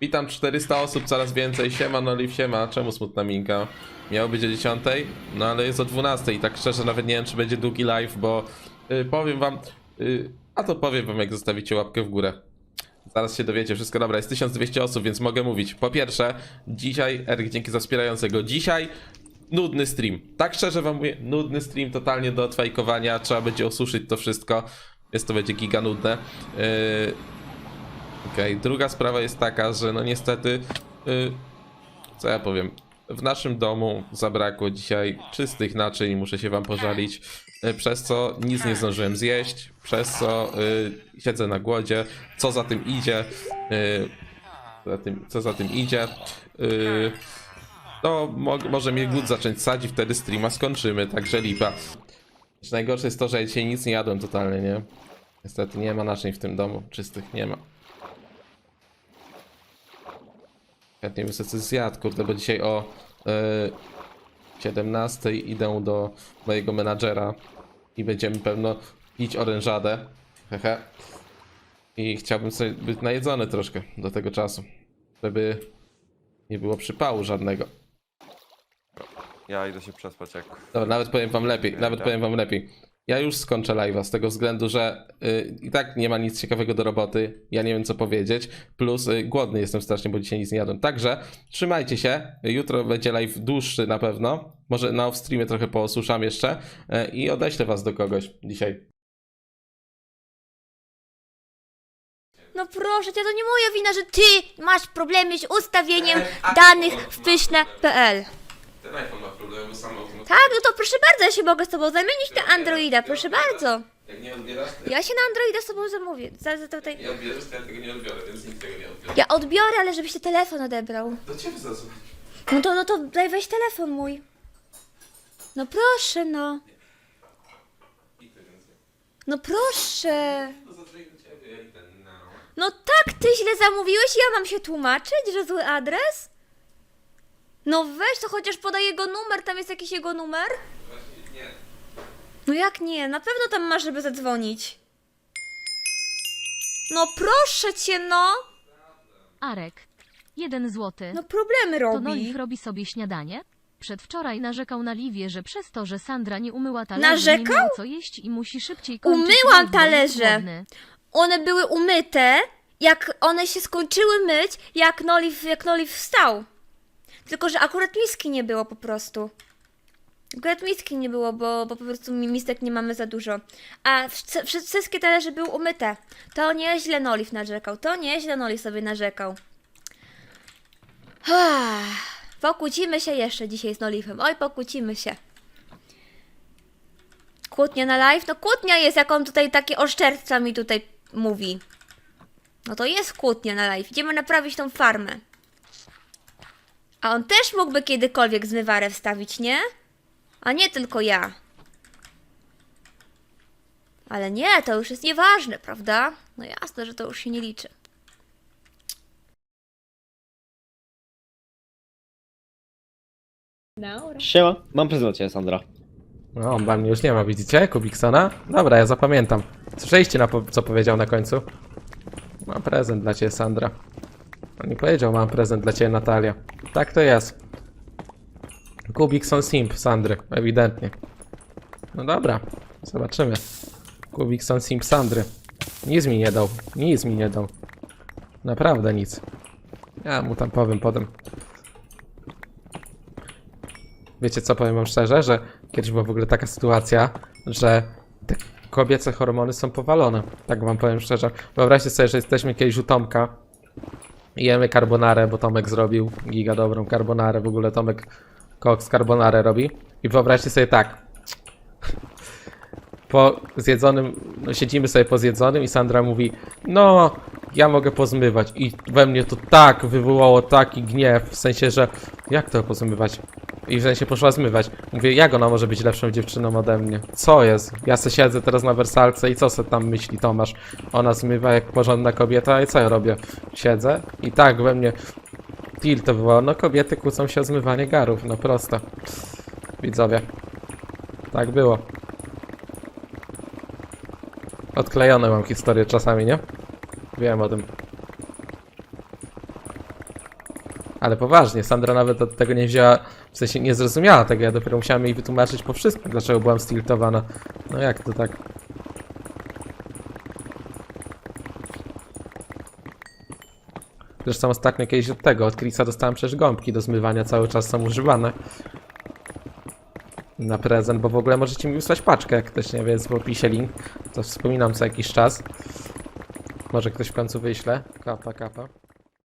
Witam 400 osób, coraz więcej. Siema, no Liv, siema. Czemu smutna minka? Miało być o 10, no ale jest o 12 i tak szczerze nawet nie wiem, czy będzie długi live, bo y, powiem wam, y, a to powiem wam, jak zostawicie łapkę w górę. Zaraz się dowiecie, wszystko dobra, jest 1200 osób, więc mogę mówić. Po pierwsze, dzisiaj, Eryk, dzięki za wspierającego. Dzisiaj nudny stream. Tak szczerze wam mówię, nudny stream, totalnie do odfajkowania. Trzeba będzie osuszyć to wszystko, więc to będzie giga nudne. Yy, Okej, druga sprawa jest taka, że no niestety, yy, co ja powiem, w naszym domu zabrakło dzisiaj czystych naczyń, muszę się wam pożalić, yy, przez co nic nie zdążyłem zjeść, przez co yy, siedzę na głodzie, co za tym idzie, yy, za tym, co za tym idzie, yy, no mo może mnie głód zacząć sadzić, wtedy streama skończymy, także lipa. Najgorsze jest to, że ja dzisiaj nic nie jadłem totalnie, nie? Niestety nie ma naczyń w tym domu, czystych nie ma. Chętnie bym sobie coś zjadł, kurde, bo dzisiaj o y, 17 idę do mojego menadżera i będziemy pewno pić orężadę. Hehe. I chciałbym sobie być najedzony troszkę do tego czasu, żeby nie było przypału żadnego. Ja idę się przespać jak... Dobra, nawet powiem wam lepiej, nawet powiem wam lepiej. Ja już skończę live'a z tego względu, że y, i tak nie ma nic ciekawego do roboty. Ja nie wiem co powiedzieć. Plus y, głodny jestem strasznie, bo dzisiaj nic nie jadłem. Także trzymajcie się. Jutro będzie live dłuższy na pewno. Może na off-streamie trochę posłucham jeszcze y, i odeślę was do kogoś dzisiaj. No proszę cię, to nie moja wina, że ty masz problemy z ustawieniem danych w pyszne.pl. Ten iPhone ma problemy samo. Tak, no to proszę bardzo, ja się mogę z tobą zamienić na Androida, proszę bardzo. Jak nie odbierasz, to Ja się na Androida z tobą zamówię. Za, za tutaj. nie odbierzesz, to ja tego nie odbiorę, więc nikt tego nie odbiorę. Ja odbiorę, ale żebyś ty telefon odebrał. Do ciebie zadzwonię. No to, no to daj weź telefon mój. No proszę, no. No proszę. No zadzwonię do ciebie, ja idę no. No tak, ty źle zamówiłeś, ja mam się tłumaczyć, że zły adres? No weź to chociaż podaj jego numer, tam jest jakiś jego numer? Właśnie nie. No jak nie? Na pewno tam masz, żeby zadzwonić. No proszę cię, no! Arek. Jeden złoty. No problemy to robi. Nolich robi sobie śniadanie? Przedwczoraj narzekał na Liwię, że przez to, że Sandra nie umyła talerzy, Narzekał? nie miał co jeść i musi szybciej kończyć Umyłam jest talerze. głodny. One były umyte, jak one się skończyły myć, jak Noliv, jak Noliv wstał. Tylko, że akurat miski nie było po prostu. Akurat miski nie było, bo, bo po prostu mi- misek nie mamy za dużo. A wsz- wsz- wszystkie talerze były umyte. To nieźle Noliv narzekał. To nieźle Noliv sobie narzekał. Pokłócimy się jeszcze dzisiaj z Nolifem. Oj, pokłócimy się. Kłótnia na live? No kłótnia jest, jak on tutaj takie oszczerstwa mi tutaj mówi. No to jest kłótnia na live. Idziemy naprawić tą farmę. A on też mógłby kiedykolwiek zmywarę wstawić, nie? A nie tylko ja. Ale nie, to już jest nieważne, prawda? No jasne, że to już się nie liczy. Siema, mam prezent dla ciebie, Sandra. No, dla mnie już nie ma, widzicie? Kubiksona? Dobra, ja zapamiętam. Słyszeliście, na po, co powiedział na końcu? Mam prezent dla ciebie, Sandra. On nie powiedział, mam prezent dla ciebie, Natalia. Tak to jest. Kubikson Simp, Sandry, ewidentnie. No dobra, zobaczymy. Kubikson Simp Sandry. Nic mi nie dał, nic mi nie dał. Naprawdę nic. Ja mu tam powiem potem. Wiecie co, powiem wam szczerze, że kiedyś była w ogóle taka sytuacja, że te kobiece hormony są powalone. Tak wam powiem szczerze. Wyobraźcie sobie, że jesteśmy kiedyś u Tomka jemy carbonarę, bo Tomek zrobił giga dobrą carbonarę. W ogóle Tomek Cox carbonarę robi. I wyobraźcie sobie tak. Po zjedzonym, no siedzimy sobie po zjedzonym i Sandra mówi, no ja mogę pozmywać. I we mnie to tak wywołało taki gniew, w sensie, że jak to pozmywać? I w sensie poszła zmywać. Mówię, jak ona może być lepszą dziewczyną ode mnie? Co jest? Ja se siedzę teraz na wersalce i co se tam myśli Tomasz? Ona zmywa jak porządna kobieta i co ja robię? Siedzę i tak we mnie tilt to było. No kobiety kłócą się o zmywanie garów, no prosto. Widzowie. Tak było. Odklejone mam historię czasami, nie? Wiem o tym. Ale poważnie, Sandra nawet od tego nie wzięła, w sensie nie zrozumiała tego, ja dopiero musiałem jej wytłumaczyć po wszystkim, dlaczego byłam stiltowana. No jak to tak? Zresztą ostatnio kiedyś od tego, od Chrisa dostałem przecież gąbki do zmywania, cały czas są używane. Na prezent, bo w ogóle możecie mi wysłać paczkę, jak ktoś nie wie, jest w opisie link. To wspominam co jakiś czas. Może ktoś w końcu wyśle. Kapa, kapa.